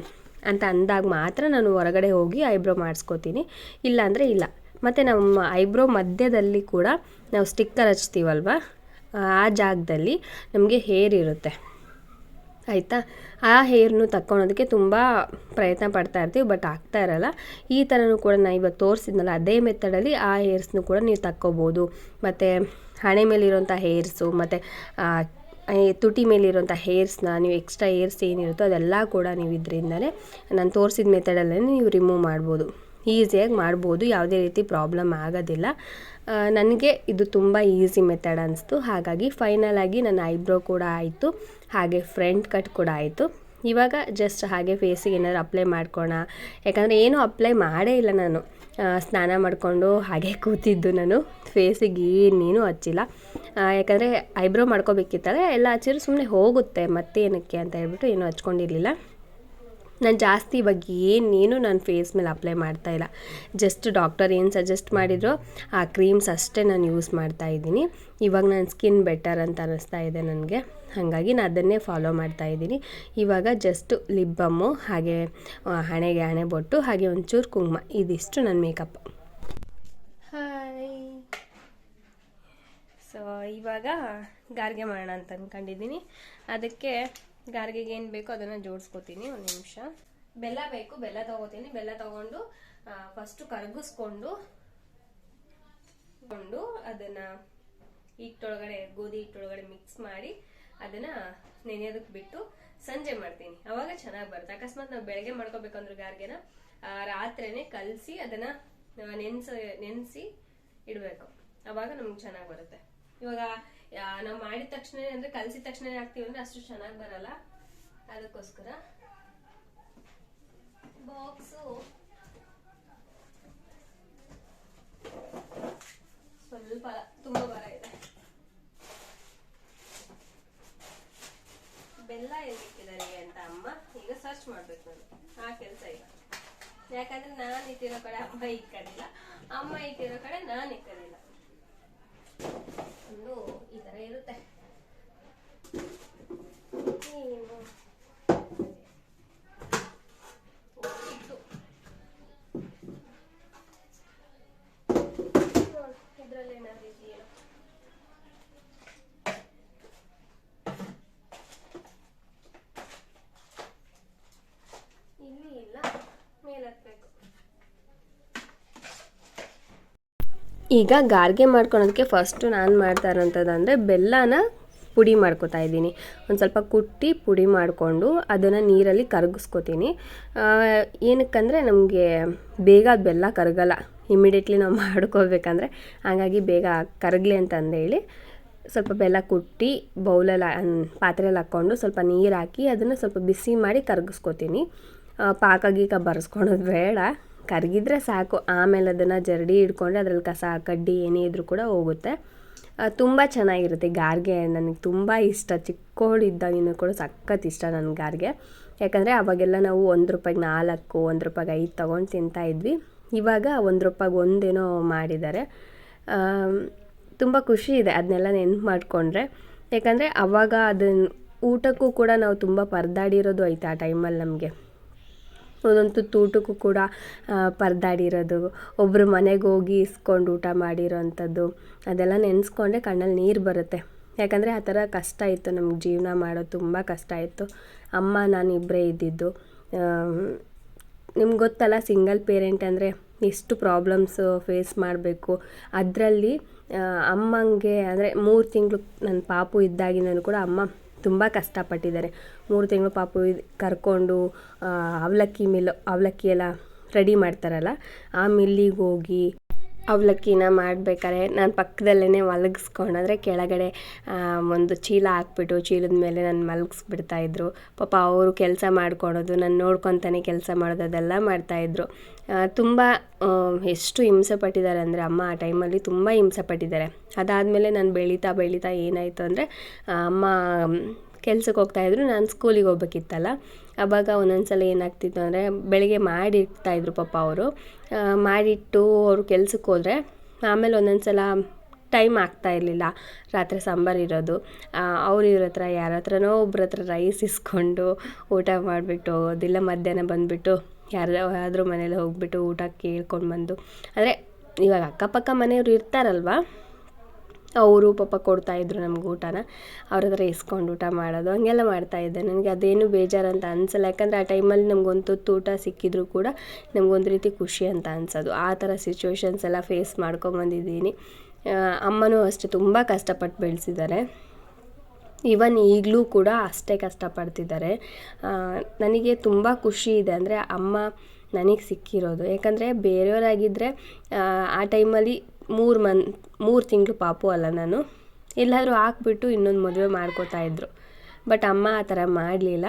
ಅಂತ ಅಂದಾಗ ಮಾತ್ರ ನಾನು ಹೊರಗಡೆ ಹೋಗಿ ಐಬ್ರೋ ಮಾಡಿಸ್ಕೋತೀನಿ. ಇಲ್ಲಾಂದರೆ ಇಲ್ಲ. ಮತ್ತು ನಮ್ಮ ಐಬ್ರೋ ಮಧ್ಯದಲ್ಲಿ ಕೂಡ ನಾವು ಸ್ಟಿಕ್ಕರ್ ಹಚ್ತೀವಲ್ವ? ಆ ಜಾಗದಲ್ಲಿ ನಮಗೆ ಹೇರ್ ಇರುತ್ತೆ. ಆಯಿತಾ? ಆ ಹೇರ್ನು ತಕ್ಕೊಳೋದಕ್ಕೆ ತುಂಬ ಪ್ರಯತ್ನ ಪಡ್ತಾ ಇರ್ತೀವಿ, ಬಟ್ ಆಗ್ತಾ ಇರಲ್ಲ. ಈ ಥರನೂ ಕೂಡ ನಾನು ಇವಾಗ ತೋರಿಸಿದ್ನಲ್ಲ, ಅದೇ ಮೆಥಡಲ್ಲಿ ಆ ಹೇರ್ಸ್ನು ಕೂಡ ನೀವು ತಕ್ಕೋಬೋದು. ಮತ್ತು ಹಣೆ ಮೇಲಿರುವಂಥ ಹೇರ್ಸು ಮತ್ತು ತುಟಿ ಮೇಲಿರುವಂಥ ಹೇರ್ಸ್ನ ನೀವು ಎಕ್ಸ್ಟ್ರಾ ಹೇರ್ಸ್ ಏನಿರುತ್ತೋ ಅದೆಲ್ಲ ಕೂಡ ನೀವು ಇದರಿಂದಲೇ ನಾನು ತೋರಿಸಿದ ಮೆಥಡಲ್ಲೇ ನೀವು ರಿಮೂವ್ ಮಾಡ್ಬೋದು. ಈಸಿಯಾಗಿ ಮಾಡ್ಬೋದು, ಯಾವುದೇ ರೀತಿ ಪ್ರಾಬ್ಲಮ್ ಆಗೋದಿಲ್ಲ. ನನಗೆ ಇದು ತುಂಬ ಈಸಿ ಮೆಥಡ್ ಅನಿಸ್ತು. ಹಾಗಾಗಿ ಫೈನಲ್ ಆಗಿ ನನ್ನ ಐಬ್ರೋ ಕೂಡ ಆಯಿತು. ಹಾಗೆ ಫ್ರಂಟ್ ಕಟ್ ಕೂಡ ಆಯಿತು. ಇವಾಗ ಜಸ್ಟ್ ಹಾಗೆ ಫೇಸಿಗೆ ಏನಾದ್ರು ಅಪ್ಲೈ ಮಾಡ್ಕೋಣ. ಯಾಕಂದರೆ ಏನೂ ಅಪ್ಲೈ ಮಾಡೇ ಇಲ್ಲ ನಾನು. ಸ್ನಾನ ಮಾಡಿಕೊಂಡು ಹಾಗೆ ಕೂತಿದ್ದು ನಾನು. ಫೇಸಿಗೆ ಏನೇನು ಹಚ್ಚಿಲ್ಲ. ಯಾಕಂದರೆ ಐಬ್ರೋ ಮಾಡ್ಕೋಬೇಕಿತ್ತಲ್ಲ, ಎಲ್ಲ ಹಚ್ಚಿದ್ರು ಸುಮ್ಮನೆ ಹೋಗುತ್ತೆ ಮತ್ತೆ ಏನಕ್ಕೆ ಅಂತ ಹೇಳ್ಬಿಟ್ಟು ಏನೂ ಹಚ್ಕೊಂಡಿರಲಿಲ್ಲ. ನಾನು ಜಾಸ್ತಿ ಇವಾಗ ಏನೇನು ನಾನು ಫೇಸ್ ಮೇಲೆ ಅಪ್ಲೈ ಮಾಡ್ತಾ ಇಲ್ಲ. ಜಸ್ಟ್ ಡಾಕ್ಟರ್ ಏನು ಸಜೆಸ್ಟ್ ಮಾಡಿದ್ರು ಆ ಕ್ರೀಮ್ಸ್ ಅಷ್ಟೇ ನಾನು ಯೂಸ್ ಮಾಡ್ತಾ ಇದ್ದೀನಿ. ಇವಾಗ ನನ್ನ ಸ್ಕಿನ್ ಬೆಟರ್ ಅಂತ ಅನ್ನಿಸ್ತಾ ಇದೆ ನನಗೆ. ಹಾಗಾಗಿ ನಾನು ಅದನ್ನೇ ಫಾಲೋ ಮಾಡ್ತಾ ಇದ್ದೀನಿ. ಇವಾಗ ಜಸ್ಟ್ ಲಿಪ್ ಬಮ್ಮು ಹಾಗೆ ಹಣೆಗೆ ಹಣೆ ಬೊಟ್ಟು, ಹಾಗೆ ಒಂಚೂರು ಕುಂಕುಮ, ಇದಿಷ್ಟು ನನ್ನ ಮೇಕಪ್ ಹಾಯ್ ಸೊ ಇವಾಗ ಗಾರ್ಗೆ ಮಾಡೋಣ ಅಂತ ಅಂದ್ಕೊಂಡಿದ್ದೀನಿ ಅದಕ್ಕೆ ಗಾರ್ಗೆಗೆ ಏನು ಬೇಕೋ ಅದನ್ನು ಜೋಡಿಸ್ಕೋತೀನಿ ಒಂದು ನಿಮಿಷ. ಬೆಲ್ಲ ಬೇಕು, ಬೆಲ್ಲ ತಗೋತೀನಿ. ಬೆಲ್ಲ ತಗೊಂಡು ಫಸ್ಟು ಕರಗಿಸ್ಕೊಂಡು, ಕೊಂಡು ಅದನ್ನು ಹಿಟ್ಟೊಳಗಡೆ ಗೋಧಿ ಹಿಟ್ಟೊಳಗಡೆ ಮಿಕ್ಸ್ ಮಾಡಿ ಅದನ್ನ ನೆನೆಯೋದಕ್ಕೆ ಬಿಟ್ಟು ಸಂಜೆ ಮಾಡ್ತೀನಿ. ಅವಾಗ ಚೆನ್ನಾಗಿ ಬರುತ್ತೆ. ಅಕಸ್ಮಾತ್ ನಾವು ಬೆಳಗ್ಗೆ ಮಾಡ್ಕೋಬೇಕಂದ್ರೆ ಗಾರ್ಗೆನ ರಾತ್ರಿನೇ ಕಲಸಿ ಅದನ್ನ ನೆನ್ಸ, ನೆನೆಸಿ ಇಡಬೇಕು. ಅವಾಗ ನಮ್ಗೆ ಚೆನ್ನಾಗಿ ಬರುತ್ತೆ. ಇವಾಗ ನಾವು ಮಾಡಿದ ತಕ್ಷಣ ಅಂದ್ರೆ ಕಲಸಿದ ತಕ್ಷಣ ಹಾಕ್ತೀವಿ ಅಂದ್ರೆ ಅಷ್ಟು ಚೆನ್ನಾಗಿ ಬರಲ್ಲ. ಅದಕ್ಕೋಸ್ಕರ ಬಾಕ್ಸು ಸ್ವಲ್ಪ ತುಂಬಾ ಬರ ಇದೆ. ಬೆಲ್ಲ ಎಲ್ಲಿಟ್ಟಿದ್ದಾರೆ ಅಂತ ಅಮ್ಮ ಈಗ ಸರ್ಚ್ ಮಾಡ್ಬೇಕು ನಾನು. ಆ ಕೆಲಸ ಈಗ. ಯಾಕಂದ್ರೆ ನಾನು ಇಟ್ಟಿರೋ ಕಡೆ ಅಮ್ಮ ಇಕ್ಕದಿಲ್ಲ. ಅಮ್ಮ ಇಟ್ಟಿರೋ ಕಡೆ ನಾನು ಇಕ್ಕದಿಲ್ಲ. ಒಂದು ಈ ತರ ಇರುತ್ತೆ ಏನು ಇಟ್ಟು ಇದ್ರಲ್ಲಿ ಏನಾದ್ರು ಇದೆಯೇನೋ ಇಲ್ಲಿ ಇಲ್ಲ ಮೇಲೆ ಹತ್ಬೇಕು ಈಗ ಗಾರ್ಗೆ ಮಾಡ್ಕೊಳೋದಕ್ಕೆ ಫಸ್ಟು ನಾನು ಮಾಡ್ತಾ ಇರೋಂಥದ್ದು ಅಂದರೆ ಬೆಲ್ಲನ ಪುಡಿ ಮಾಡ್ಕೋತಾ ಇದ್ದೀನಿ. ಒಂದು ಸ್ವಲ್ಪ ಕುಟ್ಟಿ ಪುಡಿ ಮಾಡಿಕೊಂಡು ಅದನ್ನು ನೀರಲ್ಲಿ ಕರಗಿಸ್ಕೊತೀನಿ. ಏನಕ್ಕಂದರೆ ನಮಗೆ ಬೇಗ ಬೆಲ್ಲ ಕರಗಲ್ಲ. ಇಮಿಡಿಯೇಟ್ಲಿ ನಾವು ಮಾಡ್ಕೋಬೇಕಂದ್ರೆ ಹಾಗಾಗಿ ಬೇಗ ಕರಗಲಿ ಅಂತಂದೇಳಿ ಸ್ವಲ್ಪ ಬೆಲ್ಲ ಕುಟ್ಟಿ ಬೌಲಲ್ಲಿ ಪಾತ್ರೆಯಲ್ಲಿ ಹಾಕ್ಕೊಂಡು ಸ್ವಲ್ಪ ನೀರು ಹಾಕಿ ಅದನ್ನು ಸ್ವಲ್ಪ ಬಿಸಿ ಮಾಡಿ ಕರಗಿಸ್ಕೊತೀನಿ. ಪಾಕ ಗೀಕ ಬರ್ಸ್ಕೊಳೋದು ಬೇಡ. ಕರಗಿದ್ರೆ ಸಾಕು. ಆಮೇಲೆ ಅದನ್ನು ಜರಡಿ ಹಿಡ್ಕೊಂಡ್ರೆ ಅದ್ರಲ್ಲಿ ಕಸ, ಕಡ್ಡಿ ಏನೇ ಇದ್ರೂ ಕೂಡ ಹೋಗುತ್ತೆ. ತುಂಬ ಚೆನ್ನಾಗಿರುತ್ತೆ ಗಾರ್ಗೆ. ನನಗೆ ತುಂಬ ಇಷ್ಟ. ಚಿಕ್ಕವಳಿದ್ದಾಗಿನೂ ಕೂಡ ಸಖತ್ ಇಷ್ಟ ನನ್ನ ಗಾರ್ಗೆ. ಯಾಕಂದರೆ ಅವಾಗೆಲ್ಲ ನಾವು ಒಂದು ರೂಪಾಯಿಗೆ ನಾಲ್ಕು, ಒಂದು ರೂಪಾಯಿಗೆ ಐದು ತೊಗೊಂಡು ತಿಂತಾ ಇದ್ವಿ. ಇವಾಗ ಒಂದು ರೂಪಾಯಿಗೆ ಒಂದೇನೋ ಮಾಡಿದ್ದಾರೆ. ತುಂಬ ಖುಷಿ ಇದೆ ಅದನ್ನೆಲ್ಲ ನೆನ್ಪು ಮಾಡಿಕೊಂಡ್ರೆ. ಯಾಕಂದರೆ ಅವಾಗ ಅದನ್ನ ಊಟಕ್ಕೂ ಕೂಡ ನಾವು ತುಂಬ ಪರದಾಡಿರೋದು ಆಯ್ತು ಆ ಟೈಮಲ್ಲಿ ನಮಗೆ. ಒಂದೊಂದು ತೂಟಕ್ಕೂ ಕೂಡ ಪರದಾಡಿರೋದು. ಒಬ್ಬರ ಮನೆಗೆ ಹೋಗಿ ಇಸ್ಕೊಂಡು ಊಟ ಮಾಡಿರೋವಂಥದ್ದು ಅದೆಲ್ಲ ನೆನೆಸ್ಕೊಂಡ್ರೆ ಕಣ್ಣಲ್ಲಿ ನೀರು ಬರುತ್ತೆ. ಯಾಕಂದರೆ ಆ ಥರ ಕಷ್ಟ ಇತ್ತು ನಮ್ಗೆ ಜೀವನ ಮಾಡೋದು ತುಂಬ ಕಷ್ಟ ಇತ್ತು. ಅಮ್ಮ, ನಾನು ಇಬ್ಬರೇ ಇದ್ದಿದ್ದು. ನಿಮ್ಗೆ ಗೊತ್ತಲ್ಲ, ಸಿಂಗಲ್ ಪೇರೆಂಟ್ ಅಂದರೆ ಎಷ್ಟು ಪ್ರಾಬ್ಲಮ್ಸು ಫೇಸ್ ಮಾಡಬೇಕು. ಅದರಲ್ಲಿ ಅಮ್ಮಂಗೆ ಅಂದರೆ ಮೂರು ತಿಂಗಳು ನನ್ನ ಪಾಪು ಇದ್ದಾಗಿನೂ ಕೂಡ ಅಮ್ಮ ತುಂಬ ಕಷ್ಟಪಟ್ಟಿದ್ದಾರೆ. ಮೂರು ತಿಂಗಳು ಪಾಪು ಕರ್ಕೊಂಡು ಅವಲಕ್ಕಿ ಮಿಲ್, ಅವಲಕ್ಕಿ ಎಲ್ಲ ರೆಡಿ ಮಾಡ್ತಾರಲ್ಲ, ಆ ಮಿಲ್ಲಿಗೆ ಹೋಗಿ ಅವಲಕ್ಕಿನ ಮಾಡ್ಬೇಕಾದ್ರೆ ನಾನು ಪಕ್ಕದಲ್ಲೇ ಮಲಗಿಸ್ಕೊಂಡು ಕೆಳಗಡೆ ಒಂದು ಚೀಲ ಹಾಕ್ಬಿಟ್ಟು ಚೀಲದ ಮೇಲೆ ನಾನು ಮಲಗಿಸ್ಬಿಡ್ತಾಯಿದ್ರು ಪಾಪ ಅವರು ಕೆಲಸ ಮಾಡ್ಕೊಳೋದು, ನಾನು ನೋಡ್ಕೊತಾನೆ ಕೆಲಸ ಮಾಡೋದು, ಅದೆಲ್ಲ ಮಾಡ್ತಾಯಿದ್ರು ತುಂಬ ಎಷ್ಟು ಹಿಂಸೆ ಪಟ್ಟಿದ್ದಾರೆ ಅಂದರೆ ಅಮ್ಮ ಆ ಟೈಮಲ್ಲಿ ತುಂಬ ಹಿಂಸೆ ಪಟ್ಟಿದ್ದಾರೆ. ಅದಾದಮೇಲೆ ನಾನು ಬೆಳೀತಾ ಬೆಳೀತಾ ಏನಾಯಿತು ಅಂದರೆ ಅಮ್ಮ ಕೆಲ್ಸಕ್ಕೆ ಹೋಗ್ತಾಯಿದ್ರು ನಾನು ಸ್ಕೂಲಿಗೆ ಹೋಗ್ಬೇಕಿತ್ತಲ್ಲ. ಆವಾಗ ಒಂದೊಂದು ಸಲ ಏನಾಗ್ತಿತ್ತು ಅಂದರೆ ಬೆಳಿಗ್ಗೆ ಮಾಡಿರ್ತಾಯಿದ್ರು ಪಾಪ ಅವರು. ಮಾಡಿಟ್ಟು ಅವರು ಕೆಲ್ಸಕ್ಕೆ ಹೋದರೆ ಆಮೇಲೆ ಒಂದೊಂದು ಸಲ ಟೈಮ್ ಆಗ್ತಾ ಇರಲಿಲ್ಲ. ರಾತ್ರಿ ಸಾಂಬಾರು ಇರೋದು. ಅವ್ರು ಇವ್ರ ಹತ್ರ, ಯಾರ ಹತ್ರನೋ ಒಬ್ರ ಹತ್ರ ರೈಸ್ ಇಸ್ಕೊಂಡು ಊಟ ಮಾಡಿಬಿಟ್ಟು ಹೋಗೋದಿಲ್ಲ ಮಧ್ಯಾಹ್ನ ಬಂದುಬಿಟ್ಟು ಯಾರಾದ್ರೂ ಮನೇಲಿ ಹೋಗ್ಬಿಟ್ಟು ಊಟ ಕೇಳ್ಕೊಂಡು ಬಂದು. ಅಂದರೆ ಇವಾಗ ಅಕ್ಕಪಕ್ಕ ಮನೆಯವರು ಇರ್ತಾರಲ್ವ? ಅವರು ಪಾಪ ಕೊಡ್ತಾಯಿದ್ರು ನಮ್ಗೆ ಊಟನ. ಅವ್ರ ಹತ್ರ ಇಸ್ಕೊಂಡು ಊಟ ಮಾಡೋದು, ಹಂಗೆಲ್ಲ ಮಾಡ್ತಾಯಿದ್ದೆ ನನಗೆ ಅದೇನು ಬೇಜಾರಂತ ಅನಿಸಲ್ಲ. ಯಾಕಂದರೆ ಆ ಟೈಮಲ್ಲಿ ನಮ್ಗೆ ಒಂದು ತುತ್ತು ಊಟ ಸಿಕ್ಕಿದ್ರು ಕೂಡ ನಮ್ಗೊಂದು ರೀತಿ ಖುಷಿ ಅಂತ ಅನ್ಸೋದು. ಆ ಥರ ಸಿಚುವೇಶನ್ಸ್ ಎಲ್ಲ ಫೇಸ್ ಮಾಡ್ಕೊಂಬಂದಿದ್ದೀನಿ. ಅಮ್ಮನೂ ಅಷ್ಟೇ ತುಂಬ ಕಷ್ಟಪಟ್ಟು ಬೆಳೆಸಿದ್ದಾರೆ. ಈವನ್ ಈಗಲೂ ಕೂಡ ಅಷ್ಟೇ ಕಷ್ಟಪಡ್ತಿದ್ದಾರೆ. ನನಗೆ ತುಂಬ ಖುಷಿ ಇದೆ. ಅಂದರೆ ಅಮ್ಮ ನನಗೆ ಸಿಕ್ಕಿರೋದು. ಯಾಕಂದರೆ ಬೇರೆಯವರಾಗಿದ್ದರೆ ಆ ಟೈಮಲ್ಲಿ ಮೂರು ಮನ್, ಮೂರು ತಿಂಗಳು ಪಾಪು ಅಲ್ಲ ನಾನು. ಎಲ್ಲಾದರೂ ಹಾಕ್ಬಿಟ್ಟು ಇನ್ನೊಂದು ಮದುವೆ ಮಾಡ್ಕೋತಾ ಇದ್ರು. ಬಟ್ ಅಮ್ಮ ಆ ಥರ ಮಾಡಲಿಲ್ಲ.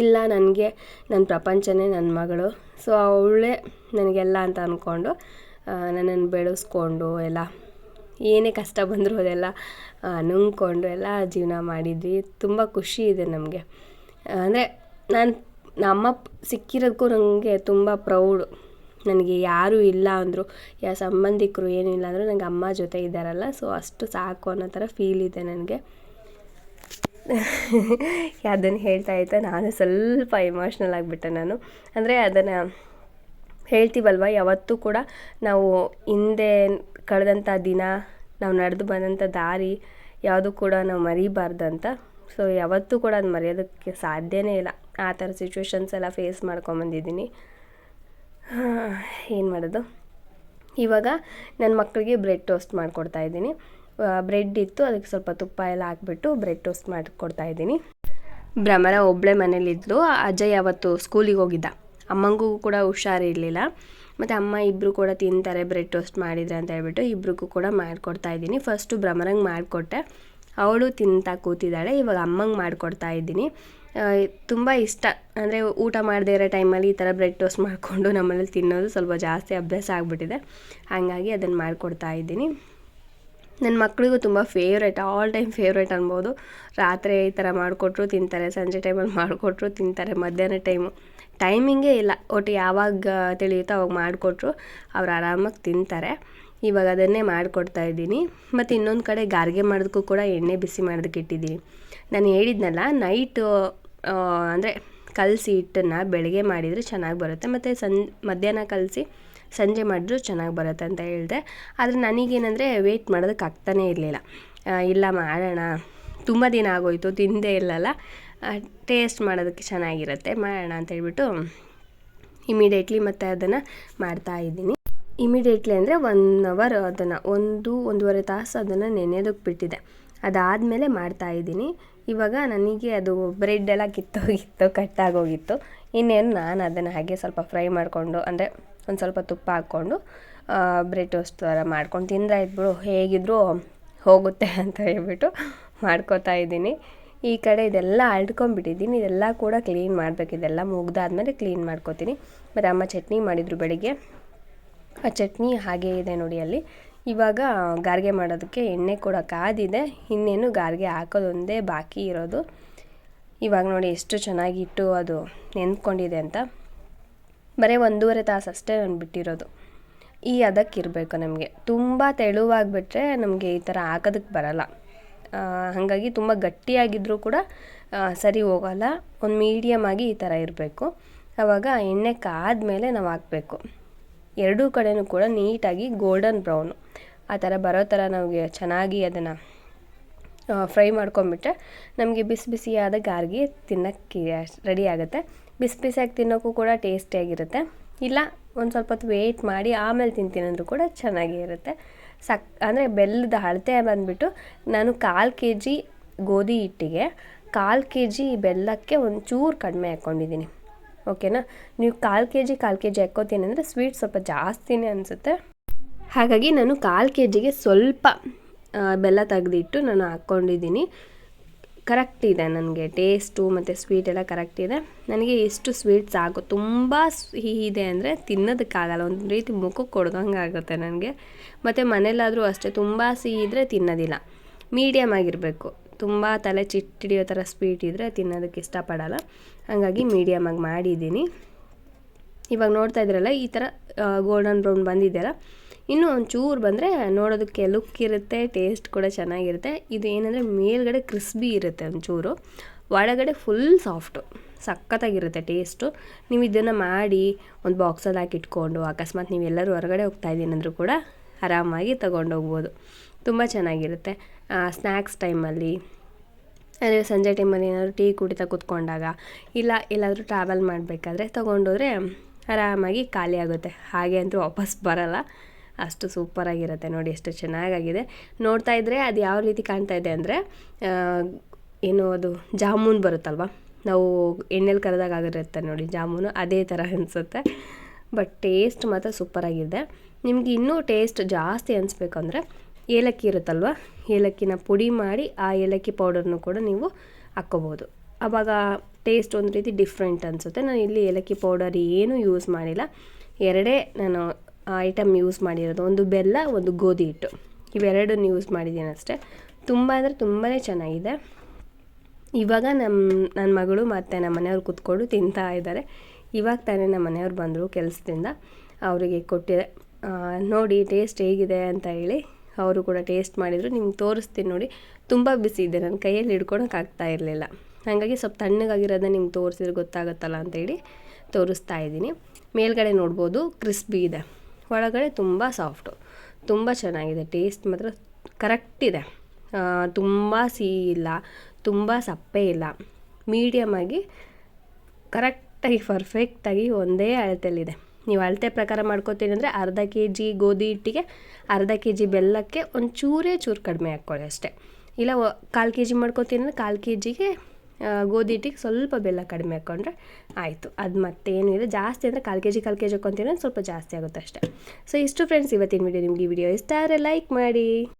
ಇಲ್ಲ, ನನಗೆ ನನ್ನ ಪ್ರಪಂಚನೇ ನನ್ನ ಮಗಳು. ಸೊ ಅವಳೇ ನನಗೆಲ್ಲ ಅಂತ ಅಂದ್ಕೊಂಡು ನನ್ನನ್ನು ಬೆಳೆಸ್ಕೊಂಡು ಎಲ್ಲ, ಏನೇ ಕಷ್ಟ ಬಂದರೂ ಅದೆಲ್ಲ ನುಂಗ್ಕೊಂಡು ಎಲ್ಲ ಜೀವನ ಮಾಡಿದ್ವಿ. ತುಂಬ ಖುಷಿ ಇದೆ ನಮಗೆ. ಅಂದರೆ ನಾನು ನಮ್ಮ ಸಿಕ್ಕಿರೋದಕ್ಕೂ ನನಗೆ ತುಂಬ ಪ್ರೌಡು ನನಗೆ ಯಾರೂ ಇಲ್ಲ ಅಂದರು, ಯಾ ಸಂಬಂಧಿಕರು ಏನೂ ಇಲ್ಲ ಅಂದರೂ ನನಗೆ ಅಮ್ಮ ಜೊತೆ ಇದ್ದಾರಲ್ಲ, ಸೊ ಅಷ್ಟು ಸಾಕು ಅನ್ನೋ ಥರ ಫೀಲ್ ಇದೆ ನನಗೆ. ಅದನ್ನು ಹೇಳ್ತಾ ಇದ್ದೆ, ನಾನು ಸ್ವಲ್ಪ ಎಮೋಷ್ನಲ್ ಆಗಿಬಿಟ್ಟೆ ನಾನು. ಅಂದರೆ ಅದನ್ನು ಹೇಳ್ತೀವಲ್ವ, ಯಾವತ್ತೂ ಕೂಡ ನಾವು ಹಿಂದೆ ಕಳೆದಂಥ ದಿನ, ನಾವು ನಡೆದು ಬಂದಂಥ ದಾರಿ ಯಾವುದು ಕೂಡ ನಾವು ಮರಿಬಾರ್ದಂತ ಸೊ ಯಾವತ್ತೂ ಕೂಡ ಅದು ಮರೆಯೋದಕ್ಕೆ ಸಾಧ್ಯವೇ ಇಲ್ಲ. ಆ ಥರ ಸಿಚುವೇಶನ್ಸ್ ಎಲ್ಲ ಫೇಸ್ ಮಾಡ್ಕೊಂಬಂದಿದ್ದೀನಿ ಏನು ಮಾಡೋದು? ಇವಾಗ ನನ್ನ ಮಕ್ಕಳಿಗೆ ಬ್ರೆಡ್ ಟೋಸ್ಟ್ ಮಾಡಿಕೊಡ್ತಾ ಇದ್ದೀನಿ. ಬ್ರೆಡ್ ಇತ್ತು, ಅದಕ್ಕೆ ಸ್ವಲ್ಪ ತುಪ್ಪ ಎಲ್ಲ ಹಾಕ್ಬಿಟ್ಟು ಬ್ರೆಡ್ ಟೋಸ್ಟ್ ಮಾಡಿಕೊಡ್ತಾ ಇದ್ದೀನಿ. ಭ್ರಮರ ಒಬ್ಬಳೆ ಮನೇಲಿದ್ಲು, ಅಜಯ್ ಅವತ್ತು ಸ್ಕೂಲಿಗೆ ಹೋಗಿದ್ದ. ಅಮ್ಮಂಗೂ ಕೂಡ ಹುಷಾರಿರಲಿಲ್ಲ. ಮತ್ತು ಅಮ್ಮ ಇಬ್ಬರು ಕೂಡ ತಿಂತಾರೆ ಬ್ರೆಡ್ ಟೋಸ್ಟ್ ಮಾಡಿದರೆ ಅಂತ ಹೇಳ್ಬಿಟ್ಟು ಇಬ್ರಿಗೂ ಕೂಡ ಮಾಡಿಕೊಡ್ತಾ ಇದ್ದೀನಿ. ಫಸ್ಟು ಭ್ರಮರಂಗೆ ಮಾಡಿಕೊಟ್ಟೆ. ಅವಳು ತಿಂತಾ ಕೂತಿದ್ದಾಳೆ, ಇವಾಗ ಅಮ್ಮಂಗೆ ಮಾಡಿಕೊಡ್ತಾ ಇದ್ದೀನಿ. ತುಂಬ ಇಷ್ಟ. ಅಂದರೆ ಊಟ ಮಾಡದೇ ಇರೋ ಟೈಮಲ್ಲಿ ಈ ಥರ ಬ್ರೆಡ್ ಟೋಸ್ಟ್ ಮಾಡಿಕೊಂಡು ನಮ್ಮಲ್ಲಿ ತಿನ್ನೋದು ಸ್ವಲ್ಪ ಜಾಸ್ತಿ ಅಭ್ಯಾಸ ಆಗಿಬಿಟ್ಟಿದೆ. ಹಾಗಾಗಿ ಅದನ್ನು ಮಾಡಿಕೊಡ್ತಾ ಇದ್ದೀನಿ. ನನ್ನ ಮಕ್ಕಳಿಗೂ ತುಂಬ ಫೇವ್ರೇಟ್ ಆಲ್ ಟೈಮ್ ಫೇವ್ರೇಟ್ ಅನ್ಬೋದು. ರಾತ್ರಿ ಈ ಥರ ಮಾಡಿಕೊಟ್ರು ತಿಂತಾರೆ, ಸಂಜೆ ಟೈಮಲ್ಲಿ ಮಾಡಿಕೊಟ್ರು ತಿಂತಾರೆ, ಮಧ್ಯಾಹ್ನ ಟೈಮು ಟೈಮಿಂಗೇ ಇಲ್ಲ. ಒಟ್ಟು ಯಾವಾಗ ತಿಳಿಯುತ್ತೋ ಅವಾಗ ಮಾಡಿಕೊಟ್ರು, ಅವ್ರು ಆರಾಮಾಗಿ ತಿಂತಾರೆ. ಇವಾಗ ಅದನ್ನೇ ಮಾಡಿಕೊಡ್ತಾ ಇದ್ದೀನಿ. ಮತ್ತು ಇನ್ನೊಂದು ಕಡೆ, ಗಾರ್ಗೆ ಮಾಡೋದಕ್ಕೂ ಕೂಡ ಎಣ್ಣೆ ಬಿಸಿ ಮಾಡೋದಕ್ಕೆ ಇಟ್ಟಿದ್ದೀನಿ. ನಾನು ಹೇಳಿದ್ನಲ್ಲ ನೈಟು ಅಂದರೆ ಕಲಸಿ ಹಿಟ್ಟನ್ನು ಬೆಳಗ್ಗೆ ಮಾಡಿದರೆ ಚೆನ್ನಾಗಿ ಬರುತ್ತೆ. ಮತ್ತು ಸಂ ಮಧ್ಯಾಹ್ನ ಕಲಸಿ ಸಂಜೆ ಮಾಡಿದ್ರು ಚೆನ್ನಾಗಿ ಬರುತ್ತೆ ಅಂತ ಹೇಳಿದೆ. ಆದರೆ ನನಗೇನೆಂದರೆ ವೆಯ್ಟ್ ಮಾಡೋದಕ್ಕೆ ಆಗ್ತಾನೇ ಇರಲಿಲ್ಲ. ಇಲ್ಲ ಮಾಡೋಣ, ತುಂಬ ದಿನ ಆಗೋಯ್ತು, ತಿಂದೇ ಇಲ್ಲಲ್ಲ. ಟೇಸ್ಟ್ ಮಾಡೋದಕ್ಕೆ ಚೆನ್ನಾಗಿರುತ್ತೆ, ಮಾಡೋಣ ಅಂತ ಹೇಳ್ಬಿಟ್ಟು ಇಮಿಡಿಯೇಟ್ಲಿ ಮತ್ತೆ ಅದನ್ನು ಮಾಡ್ತಾ ಇದ್ದೀನಿ. ಇಮಿಡಿಯೇಟ್ಲಿ ಅಂದರೆ ಒನ್ ಅವರ್ ಅದನ್ನು, ಒಂದು, ಒಂದೂವರೆ ತಾಸು ಅದನ್ನು ನೆನೆಯೋದಕ್ಕೆ ಬಿಟ್ಟಿದೆ ಅದಾದಮೇಲೆ ಮಾಡ್ತಾ ಇದ್ದೀನಿ. ಇವಾಗ ನನಗೆ ಅದು ಬ್ರೆಡ್ ಎಲ್ಲ ಕಿತ್ತೋಗಿತ್ತು ಕಟ್ಟಾಗೋಗಿತ್ತು ಇನ್ನೇನು ನಾನು ಅದನ್ನು ಹಾಗೆ ಸ್ವಲ್ಪ ಫ್ರೈ ಮಾಡಿಕೊಂಡು, ಅಂದರೆ ಒಂದು ಸ್ವಲ್ಪ ತುಪ್ಪ ಹಾಕ್ಕೊಂಡು ಬ್ರೆಡ್ ಟೋಸ್ಟ್ ಥರ ಮಾಡ್ಕೊಂಡು ತಿಂದ್ರಾಯ್ತು ಬಿಡು ಹೇಗಿದ್ದರೂ ಹೋಗುತ್ತೆ ಅಂತ ಹೇಳ್ಬಿಟ್ಟು ಮಾಡ್ಕೋತಾ ಇದ್ದೀನಿ. ಈ ಕಡೆ ಇದೆಲ್ಲ ಅಳ್ಕೊಂಬಿಟ್ಟಿದ್ದೀನಿ ಇದೆಲ್ಲ ಕೂಡ ಕ್ಲೀನ್ ಮಾಡಬೇಕು. ಇದೆಲ್ಲ ಮುಗ್ದಾದ್ಮೇಲೆ ಕ್ಲೀನ್ ಮಾಡ್ಕೋತೀನಿ. ಮತ್ತು ಅಮ್ಮ ಚಟ್ನಿ ಮಾಡಿದರು ಬೆಳಿಗ್ಗೆ. ಆ ಚಟ್ನಿ ಹಾಗೇ ಇದೆ ನೋಡಿ ಅಲ್ಲಿ. ಇವಾಗ ಗಾರ್ಗೆ ಮಾಡೋದಕ್ಕೆ ಎಣ್ಣೆ ಕೂಡ ಕಾದಿದೆ. ಇನ್ನೇನು ಗಾರ್ಗೆ ಹಾಕೋದೊಂದೇ ಬಾಕಿ ಇರೋದು. ಇವಾಗ ನೋಡಿ ಎಷ್ಟು ಚೆನ್ನಾಗಿಟ್ಟು ಅದು ನೆಂದ್ಕೊಂಡಿದೆ ಅಂತ. ಬರೀ ಒಂದೂವರೆ ತಾಸು ಅಷ್ಟೇ ನಾನು ಬಿಟ್ಟಿರೋದು. ಈ ಅದಕ್ಕಿರಬೇಕು ನಮಗೆ. ತುಂಬ ತೆಳುವಾಗಿಬಿಟ್ರೆ ನಮಗೆ ಈ ಥರ ಹಾಕೋದಕ್ಕೆ ಬರಲ್ಲ. ಹಾಗಾಗಿ ತುಂಬ ಗಟ್ಟಿಯಾಗಿದ್ದರೂ ಕೂಡ ಸರಿ ಹೋಗಲ್ಲ. ಒಂದು ಮೀಡಿಯಮ್ ಆಗಿ ಈ ಥರ ಇರಬೇಕು. ಆವಾಗ ಎಣ್ಣೆ ಕಾದ ಮೇಲೆ ನಾವು ಹಾಕಬೇಕು. ಎರಡೂ ಕಡೆಯೂ ಕೂಡ ನೀಟಾಗಿ ಗೋಲ್ಡನ್ ಬ್ರೌನು. ಆ ಥರ ಬರೋ ಥರ ನಮಗೆ ಚೆನ್ನಾಗಿ ಅದನ್ನು ಫ್ರೈ ಮಾಡ್ಕೊಂಬಿಟ್ರೆ ನಮಗೆ ಬಿಸಿ ಬಿಸಿಯಾದ ಗಾರ್ಗಿ ತಿನ್ನೋಕ್ಕೆ ರೆಡಿ ಆಗುತ್ತೆ. ಬಿಸಿ ಬಿಸಿಯಾಗಿ ತಿನ್ನೋಕ್ಕೂ ಕೂಡ ಟೇಸ್ಟಿಯಾಗಿರುತ್ತೆ ಇಲ್ಲ, ಒಂದು ಸ್ವಲ್ಪ ಹೊತ್ತು ವೆಯ್ಟ್ ಮಾಡಿ ಆಮೇಲೆ ತಿಂತೀನಿ ಅಂದರೂ ಕೂಡ ಚೆನ್ನಾಗೇ ಇರುತ್ತೆ. ಸಕ್, ಅಂದರೆ ಬೆಲ್ಲದ ಅಳತೆ ಬಂದುಬಿಟ್ಟು ನಾನು ಕಾಲು ಕೆ ಜಿ ಗೋಧಿ ಹಿಟ್ಟಿಗೆ, ಕಾಲು ಕೆ ಜಿ ಬೆಲ್ಲಕ್ಕೆ ಒಂಚೂರು ಕಡಿಮೆ ಹಾಕ್ಕೊಂಡಿದ್ದೀನಿ. ಓಕೆನಾ? ನೀವು ಕಾಲು ಕೆ ಜಿ ಕಾಲು ಕೆ ಜಿ ಹಾಕ್ಕೋತೀನಿ ಅಂದರೆ ಸ್ವೀಟ್ ಸ್ವಲ್ಪ ಜಾಸ್ತಿನೇ ಅನಿಸುತ್ತೆ. ಹಾಗಾಗಿ ನಾನು ಕಾಲು ಕೆ ಜಿಗೆ ಸ್ವಲ್ಪ ಬೆಲ್ಲ ತೆಗೆದಿಟ್ಟು ನಾನು ಹಾಕ್ಕೊಂಡಿದ್ದೀನಿ. ಕರೆಕ್ಟ್ ಇದೆ ನನಗೆ ಟೇಸ್ಟು ಮತ್ತು ಸ್ವೀಟ್ ಎಲ್ಲ ಕರೆಕ್ಟ್ ಇದೆ. ನನಗೆ ಎಷ್ಟು ಸ್ವೀಟ್ ಸಾಕು. ತುಂಬ ಸಿಹಿ ಇದೆ ಅಂದರೆ ತಿನ್ನೋದಕ್ಕಾಗಲ್ಲ. ಒಂದು ರೀತಿ ಮುಖಕ್ಕೆ ಕೊಡ್ದಂಗೆ ಆಗುತ್ತೆ ನನಗೆ. ಮತ್ತು ಮನೇಲಾದರೂ ಅಷ್ಟೇ, ತುಂಬ ಸಿಹಿ ಇದ್ದರೆ ತಿನ್ನೋದಿಲ್ಲ. ಮೀಡಿಯಮ್ ಆಗಿರಬೇಕು. ತುಂಬ ತಲೆ ಚಿಟ್ಟಿಡಿಯೋ ಥರ ಸ್ವೀಟ್ ಇದ್ದರೆ ತಿನ್ನೋದಕ್ಕೆ ಇಷ್ಟಪಡಲ್ಲ. ಹಾಗಾಗಿ ಮೀಡಿಯಮಾಗಿ ಮಾಡಿದ್ದೀನಿ. ಇವಾಗ ನೋಡ್ತಾ ಇದ್ರಲ್ಲ, ಈ ಥರ ಗೋಲ್ಡನ್ ಬ್ರೌನ್ ಬಂದಿದೆಯಲ್ಲ, ಇನ್ನೂ ಒಂಚೂರು ಬಂದರೆ ನೋಡೋದಕ್ಕೆ ಲುಕ್ ಇರುತ್ತೆ ಟೇಸ್ಟ್ ಕೂಡ ಚೆನ್ನಾಗಿರುತ್ತೆ. ಇದು ಏನಂದರೆ ಮೇಲ್ಗಡೆ ಕ್ರಿಸ್ಬಿ ಇರುತ್ತೆ ಒಂಚೂರು, ಒಳಗಡೆ ಫುಲ್ ಸಾಫ್ಟು ಸಖತ್ತಾಗಿರುತ್ತೆ ಟೇಸ್ಟು ನೀವು ಇದನ್ನು ಮಾಡಿ ಒಂದು ಬಾಕ್ಸಲ್ಲಿ ಹಾಕಿ ಇಟ್ಕೊಂಡು ಅಕಸ್ಮಾತ್ ನೀವು ಎಲ್ಲರೂ ಹೊರಗಡೆ ಹೋಗ್ತಾ ಇದ್ದೀನಿ ಅಂದರೂ ಕೂಡ ಆರಾಮಾಗಿ ತೊಗೊಂಡೋಗ್ಬೋದು. ತುಂಬ ಚೆನ್ನಾಗಿರುತ್ತೆ. ಸ್ನ್ಯಾಕ್ಸ್ ಟೈಮಲ್ಲಿ ಅಂದರೆ ಸಂಜೆ ಟೈಮಲ್ಲಿ ಏನಾದರೂ ಟೀ ಕುಡಿತಾ ಕೂತ್ಕೊಂಡಾಗ, ಇಲ್ಲ ಎಲ್ಲಾದರೂ ಟ್ರಾವೆಲ್ ಮಾಡಬೇಕಾದ್ರೆ ತೊಗೊಂಡೋದ್ರೆ ಆರಾಮಾಗಿ ಖಾಲಿ ಆಗುತ್ತೆ. ಹಾಗೆ ಅಂತೂ ವಾಪಸ್ ಬರಲ್ಲ. ಅಷ್ಟು ಸೂಪರಾಗಿರುತ್ತೆ ನೋಡಿ, ಎಷ್ಟು ಚೆನ್ನಾಗಾಗಿದೆ. ನೋಡ್ತಾ ಇದ್ದರೆ ಅದು ಯಾವ ರೀತಿ ಕಾಣ್ತಾ ಇದೆ ಅಂದರೆ ಏನು ಅದು ಜಾಮೂನ್ ಬರುತ್ತಲ್ವ? ನಾವು ಎಣ್ಣೆಲಿ ಕರೆದಾಗ ಆಗಿರುತ್ತೆ ನೋಡಿ ಜಾಮೂನು, ಅದೇ ಥರ ಅನಿಸುತ್ತೆ. ಬಟ್ ಟೇಸ್ಟ್ ಮಾತ್ರ ಸೂಪರಾಗಿದೆ ನಿಮಗೆ ಇನ್ನೂ ಟೇಸ್ಟ್ ಜಾಸ್ತಿ ಅನಿಸ್ಬೇಕು ಅಂದರೆ ಏಲಕ್ಕಿ ಇರುತ್ತಲ್ವ? ಏಲಕ್ಕಿನ ಪುಡಿ ಮಾಡಿ ಆ ಏಲಕ್ಕಿ ಪೌಡರ್ನು ಕೂಡ ನೀವು ಹಾಕ್ಕೋಬೋದು. ಆವಾಗ ಟೇಸ್ಟ್ ಒಂದು ರೀತಿ ಡಿಫ್ರೆಂಟ್ ಅನಿಸುತ್ತೆ. ನಾನು ಇಲ್ಲಿ ಏಲಕ್ಕಿ ಪೌಡರ್ ಏನೂ ಯೂಸ್ ಮಾಡಿಲ್ಲ. ಎರಡೇ ನಾನು ಐಟಮ್ ಯೂಸ್ ಮಾಡಿರೋದು. ಒಂದು ಬೆಲ್ಲ, ಒಂದು ಗೋಧಿ ಹಿಟ್ಟು. ಇವೆರಡನ್ನು ಯೂಸ್ ಮಾಡಿದ್ದೀನಿ ಅಷ್ಟೇ. ತುಂಬ ಅಂದರೆ ತುಂಬಾ ಚೆನ್ನಾಗಿದೆ. ಇವಾಗ ನಮ್ಮ ನನ್ನ ಮಗಳು ಮತ್ತು ನಮ್ಮ ಮನೆಯವ್ರು ಕೂತ್ಕೊಂಡು ತಿಂತಾ ಇದ್ದಾರೆ. ಇವಾಗ ತಾನೇ ನಮ್ಮ ಮನೆಯವ್ರು ಬಂದರು ಕೆಲಸದಿಂದ. ಅವರಿಗೆ ಕೊಟ್ಟಿದೆ ನೋಡಿ ಟೇಸ್ಟ್ ಹೇಗಿದೆ ಅಂತ ಹೇಳಿ ಅವರು ಕೂಡ ಟೇಸ್ಟ್ ಮಾಡಿದರು. ನಿಮ್ಗೆ ತೋರಿಸ್ತೀನಿ ನೋಡಿ. ತುಂಬ ಬಿಸಿ ಇದೆ. ನನ್ನ ಕೈಯಲ್ಲಿ ಹಿಡ್ಕೊಳಕ್ಕೆ ಆಗ್ತಾ ಇರಲಿಲ್ಲ. ಹಾಗಾಗಿ ಸ್ವಲ್ಪ ತಣ್ಣಗಾಗಿರೋದನ್ನ ನಿಮ್ಗೆ ತೋರಿಸಿದ್ರೆ ಗೊತ್ತಾಗುತ್ತಲ್ಲ ಅಂತೇಳಿ ತೋರಿಸ್ತಾ ಇದ್ದೀನಿ. ಮೇಲ್ಗಡೆ ನೋಡ್ಬೋದು ಕ್ರಿಸ್ಪಿ ಇದೆ. ಒಳಗಡೆ ತುಂಬ ಸಾಫ್ಟು. ತುಂಬ ಚೆನ್ನಾಗಿದೆ. ಟೇಸ್ಟ್ ಮಾತ್ರ ಕರೆಕ್ಟ್ ಇದೆ. ತುಂಬ ಸಿಹಿ ಇಲ್ಲ. ತುಂಬ ಸಪ್ಪೆ ಇಲ್ಲ. ಮೀಡಿಯಮ್ ಆಗಿ ಕರೆಕ್ಟಾಗಿ, ಪರ್ಫೆಕ್ಟಾಗಿ ಒಂದೇ ಅಳತೆಯಲ್ಲಿದೆ. ನೀವು ಅಳತೆ ಪ್ರಕಾರ ಮಾಡ್ಕೋತೀನಿ ಅಂದರೆ ಅರ್ಧ ಕೆ ಜಿ ಗೋಧಿ ಹಿಟ್ಟಿಗೆ ಅರ್ಧ ಕೆ ಜಿ ಬೆಲ್ಲಕ್ಕೆ ಒಂದು ಚೂರೇ ಚೂರು ಕಡಿಮೆ ಹಾಕ್ಕೊಳ್ಳಿ ಅಷ್ಟೇ. ಇಲ್ಲ ಕಾಲು ಕೆ ಜಿ ಮಾಡ್ಕೋತೀನಿ ಅಂದರೆ ಕಾಲು ಕೆ ಜಿಗೆ ಗೋಧಿ ಹಿಟ್ಟಿಗೆ ಸ್ವಲ್ಪ ಬೆಲ್ಲ ಕಡಿಮೆ ಹಾಕ್ಕೊಂಡ್ರೆ ಆಯಿತು. ಅದು ಮತ್ತೇನು ಇಲ್ಲ, ಜಾಸ್ತಿ ಅಂದರೆ ಕಾಲು ಕೆ ಜಿ ಕಾಲು ಕೆ ಜಿ ಹಾಕ್ಕೊಂತೀನಿ ಸ್ವಲ್ಪ ಜಾಸ್ತಿ ಆಗುತ್ತೆ ಅಷ್ಟೇ. ಸೊ ಇಷ್ಟು ಫ್ರೆಂಡ್ಸ್ ಇವತ್ತಿನ ವೀಡಿಯೋ ನಿಮಗೆ ಈ ವಿಡಿಯೋ ಇಷ್ಟ ಆದರೆ ಲೈಕ್ ಮಾಡಿ.